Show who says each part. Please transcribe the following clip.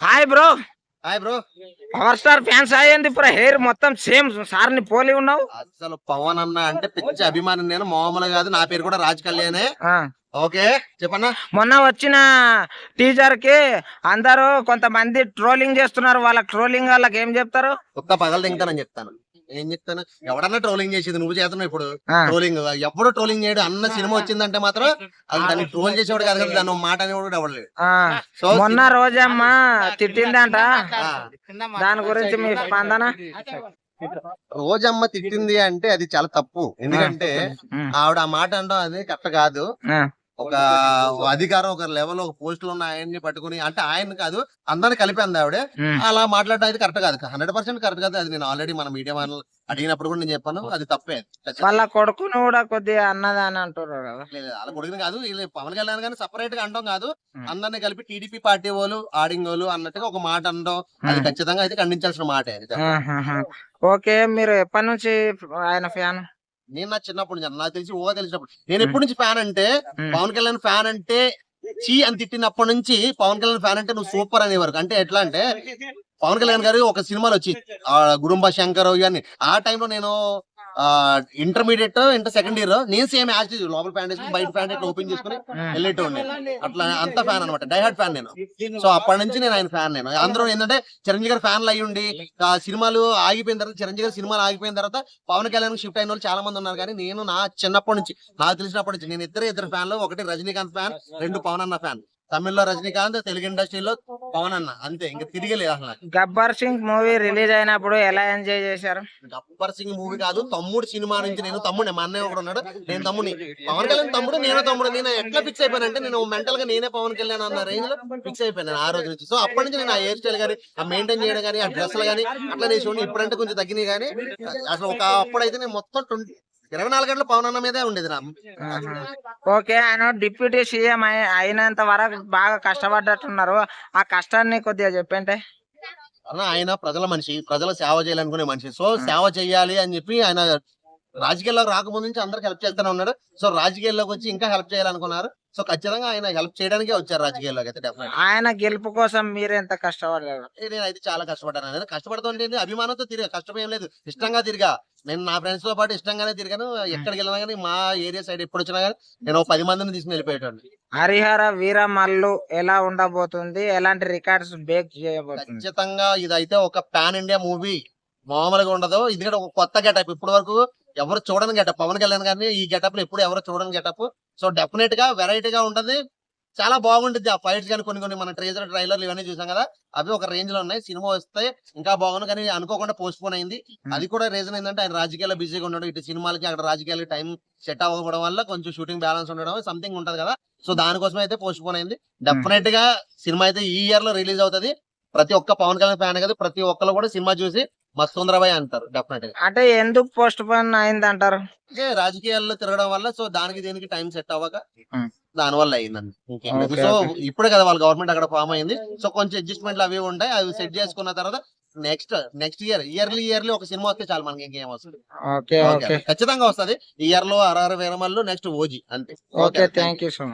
Speaker 1: Hi bro
Speaker 2: hi bro
Speaker 1: power star fans అయ్యింది ఇప్పుడు hair మొత్తం సేమ్ సార్ని పోలి ఉన్నావు.
Speaker 2: అసలు పవన్ అన్న అంటే పిచ్చి అభిమానం నేను. మామూలు కాదు. నా పేరు కూడా రాజ్ కళ్యాణే. ఓకే. చెప్పన్నా.
Speaker 1: మొన్న వచ్చిన టీజర్కి అందరూ కొంతమంది ట్రోలింగ్ చేస్తున్నారు. వాళ్ళ ట్రోలింగ్ వాళ్ళకి ఏం చెప్తారు?
Speaker 2: ఒక్క పగలు తింటానని చెప్తాను. ఏం చెప్తాను? ఎవడన్నా ట్రోలింగ్ చేసేది నువ్వు చేస్తున్నావు ఇప్పుడు. ట్రోలింగ్ ఎప్పుడు ట్రోలింగ్ చేయడు అన్న సినిమా వచ్చిందంటే మాత్రం అది దాన్ని ట్రోల్ చేసేవాడు కాదు కదా ఒక మాట అనేవాడు ఎవడలేడు
Speaker 1: ఆ.
Speaker 2: సో
Speaker 1: మొన్న రోజమ్మ తిట్టిందంట. దాని గురించి మీ స్పందన?
Speaker 2: రోజమ్మ తిట్టింది అంటే అది చాలా తప్పు. ఎందుకంటే. ఆవిడ ఆ మాట అనడం అది కరెక్ట్ కాదు.
Speaker 1: ఆ.
Speaker 2: ఒక అధికారం ఒక లెవెల్ ఒక పోస్ట్లో ఉన్న ఆయన్ని పట్టుకుని అంటే ఆయన కాదు అందరిని కలిపి అంది ఆవిడ.
Speaker 1: ఉమ్.
Speaker 2: అలా మాట్లాడడం అయితే కరెక్ట్ కాదు. హండ్రెడ్ పర్సెంట్ కరెక్ట్ కాదు. అది నేను ఆల్రెడీ మన మీడియా వాళ్ళు అడిగినప్పుడు కూడా నేను చెప్పాను. అది తప్పే.
Speaker 1: వాళ్ళ కొడుకుని కూడా కొద్దిగా అన్నది అని అంటున్నారు కదా.
Speaker 2: లేదు, అలా కొడుకుని కాదు. వీళ్ళు పవన్ కళ్యాణ్ గానీ సపరేట్గా అంటాం కాదు. అందరిని కలిపి టీడీపీ పార్టీ వాళ్ళు ఆడింగ్ వాళ్ళు అన్నట్టుగా ఒక మాట అనడం. అది. ఖచ్చితంగా అయితే ఖండించాల్సిన మాట.
Speaker 1: ఓకే మీరు ఎప్పటి నుంచి ఆయన ఫ్యాన్?
Speaker 2: నేను నా చిన్నప్పటి నుంచి నాకు తెలిసి ఓ తెలిసినప్పుడు. నేను ఎప్పటి నుంచి ఫ్యాన్ అంటే. పవన్ కళ్యాణ్ ఫ్యాన్ అంటే చీ అని తిట్టినప్పటి నుంచి పవన్ కళ్యాణ్ ఫ్యాన్ అంటే నువ్వు సూపర్ అనే వరకు అంటే ఎట్లా అంటే పవన్ కళ్యాణ్ గారు ఒక సినిమాలు వచ్చి ఆ గుడుంబ శంకర్ ఇవన్నీ ఆ టైంలో నేను ఇంటర్మీడియట్ ఇంటర్ సెకండ్ ఇయర్ నేను సేమ్ యాజ్ లోపల ప్యాంట్ వేసుకుని బయట ప్యాంట్ ఓపెన్ చేసుకుని వెళ్ళేటోండి అట్లా అంత ఫ్యాన్ అనమాట. డైహార్డ్ ఫ్యాన్ నేను. సో అప్పటి నుంచి నేను ఆయన ఫ్యాన్ నేను. అందరూ ఏంటంటే చిరంజీవి గారు ఫ్యాన్లు అయ్యి ఉండి సినిమాలు ఆగిపోయిన తర్వాత చిరంజీవి గారు సినిమాలు ఆగిపోయిన తర్వాత పవన్ కళ్యాణ్ షిఫ్ట్ అయిన వాళ్ళు చాలా మంది ఉన్నారు. కానీ నేను నా చిన్నప్పటి నుంచి నాకు తెలిసినప్పటి నుంచి నేను ఇద్దరు ఇద్దరు ఫ్యాన్లు ఒకటి రజనీకాంత్ ఫ్యాన్ రెండు పవన్ అన్న ఫ్యాన్ తమిళ్ళో రజనీకాంత్ తెలుగు ఇండస్ట్రీలో పవన్ అన్న. అంతే ఇంకా తిరిగి లేదు అసలు.
Speaker 1: గబ్బర్ సింగ్ మూవీ రిలీజ్ అయినప్పుడు ఎలా ఎంజాయ్ చేశారు?
Speaker 2: గబ్బర్ సింగ్ మూవీ కాదు తమ్ముడు సినిమా నుంచి నేను తమ్ముడు మా అన్నయ్య ఒకడు ఉన్నాడు నేను తమ్ముడిని. పవన్ కళ్యాణ్ తమ్ముడు నేను తమ్ముడు నేను ఎట్లా ఫిక్స్ అయిపోయానంటే నేను మెంటల్గా నేనే పవన్ కళ్యాణ్ అన్న రేంజ్లో ఫిక్స్ అయిపోయాను ఆ రోజు నుంచి. సో అప్పటి నుంచి నేను ఆ హెయిర్ స్టైల్ కానీ ఆ మెయింటైన్ చేయడం కానీ ఆ డ్రెస్లు కానీ అట్లా నేను ఇప్పుడంటే కొంచెం తగ్గినాయి కానీ అసలు ఒక అప్పుడైతే నేను మొత్తం ట్వంటీ ఇరవై నాలుగు గంటలు పవన్ అన్న మీదే ఉండేది నా.
Speaker 1: ఓకే ఆయన డిప్యూటీ సీఎం అయి- అయినంత వరకు బాగా కష్టపడ్డట్టున్నారు. ఆ కష్టాన్ని కొద్దిగా చెప్పంటే?
Speaker 2: అన్న ఆయన ప్రజల మనిషి ప్రజల సేవ చేయాలనుకునే మనిషి. సో సేవ చేయాలి అని చెప్పి ఆయన రాజకీయాల్లోకి రాకముందు నుంచి అందరికి హెల్ప్ చేస్తూనే ఉన్నాడు సో రాజకీయాల్లోకి వచ్చి ఇంకా హెల్ప్ చేయాలనుకున్నారు. సో ఖచ్చితంగా ఆయన హెల్ప్ చేయడానికే వచ్చారు రాజకీయాల్లోకి అయితే డెఫినెట్
Speaker 1: ఆయన గెలుపు కోసం మీరు ఎంత కష్టపడలేదు.
Speaker 2: నేను అయితే చాలా కష్టపడ్డాను. నేను కష్టపడుతుంటే అభిమానంతో తిరిగా కష్టం ఏం లేదు. ఇష్టంగా తిరిగా. నేను నా ఫ్రెండ్స్తో పాటు ఇష్టంగానే తిరిగాను. ఎక్కడికి వెళ్ళినా కానీ మా ఏరియా సైడ్ ఎప్పుడు వచ్చినా కానీ నేను పది మందిని తీసుకుని వెళ్ళిపోయేటోడిని.
Speaker 1: హరిహర వీరమల్లు ఎలా ఉండబోతుంది? ఎలాంటి రికార్డ్స్ బ్రేక్ చేయబోతుంది?
Speaker 2: ఖచ్చితంగా ఇదైతే ఒక పాన్ ఇండియా మూవీ మామూలుగా ఉండదు. ఇది కూడా ఒక కొత్త గెటప్ ఇప్పటి వరకు ఎవరు చూడని గెటప్ పవన్ కళ్యాణ్ గారిని ఈ గెటప్లో ఎప్పుడు ఎవరు చూడని గెటప్ సో డెఫినెట్గా వెరైటీగా ఉంటది. చాలా బాగుంటుంది ఆ ఫైట్స్ కానీ కొన్ని కొన్ని మన ట్రేజర్ ట్రైలర్లు ఇవన్నీ చూసాం కదా. అవి ఒక రేంజ్లో ఉన్నాయి. సినిమా వస్తే ఇంకా బాగుంది కానీ అనుకోకుండా పోస్ట్ పోన్ అయింది అది కూడా రీజన్ ఏంటంటే ఆయన రాజకీయాల్లో బిజీగా ఉండడం ఇటు సినిమాలకి అక్కడ రాజకీయాలకి టైం సెట్ అవ్వకపోవడం వల్ల కొంచెం షూటింగ్ బ్యాలెన్స్ ఉండడం సంథింగ్ ఉంటది కదా. సో దానికోసం అయితే పోస్ట్ పోన్ అయింది డెఫినెట్గా సినిమా అయితే ఈ ఇయర్లో రిలీజ్ అవుతది. ప్రతి ఒక్క పవన్ కళ్యాణ్ ఫ్యాన్ కదా ప్రతి ఒక్కరు కూడా సినిమా చూసి మస్తు సుందరబాయ్ అంటారు డెఫినెట్గా
Speaker 1: అంటే ఎందుకు పోస్ట్ పోన్ అయింది అంటారు
Speaker 2: అంటే రాజకీయాల్లో తిరగడం వల్ల సో దానికి దీనికి టైం సెట్ అవ్వక
Speaker 1: Hmm.
Speaker 2: దాని వల్ల అయిందండి.
Speaker 1: Okay,
Speaker 2: so. ఇప్పుడే కదా వాళ్ళ గవర్నమెంట్ అక్కడ ఫామ్ అయింది. సో కొంచెం అడ్జస్ట్మెంట్లు అవి ఉంటాయి అవి సెట్ చేసుకున్న తర్వాత next next year yearly yearly ఒక సినిమా వస్తే చాలు మనకి ఇంకేం వస్తుంది
Speaker 1: ఓకే
Speaker 2: Okay.
Speaker 1: ఓకే
Speaker 2: ఖచ్చితంగా వస్తది. ఈ ఇయర్లో అరవై వేల మళ్ళీ నెక్స్ట్ ఓజీ అంతే.
Speaker 1: Okay thank you so much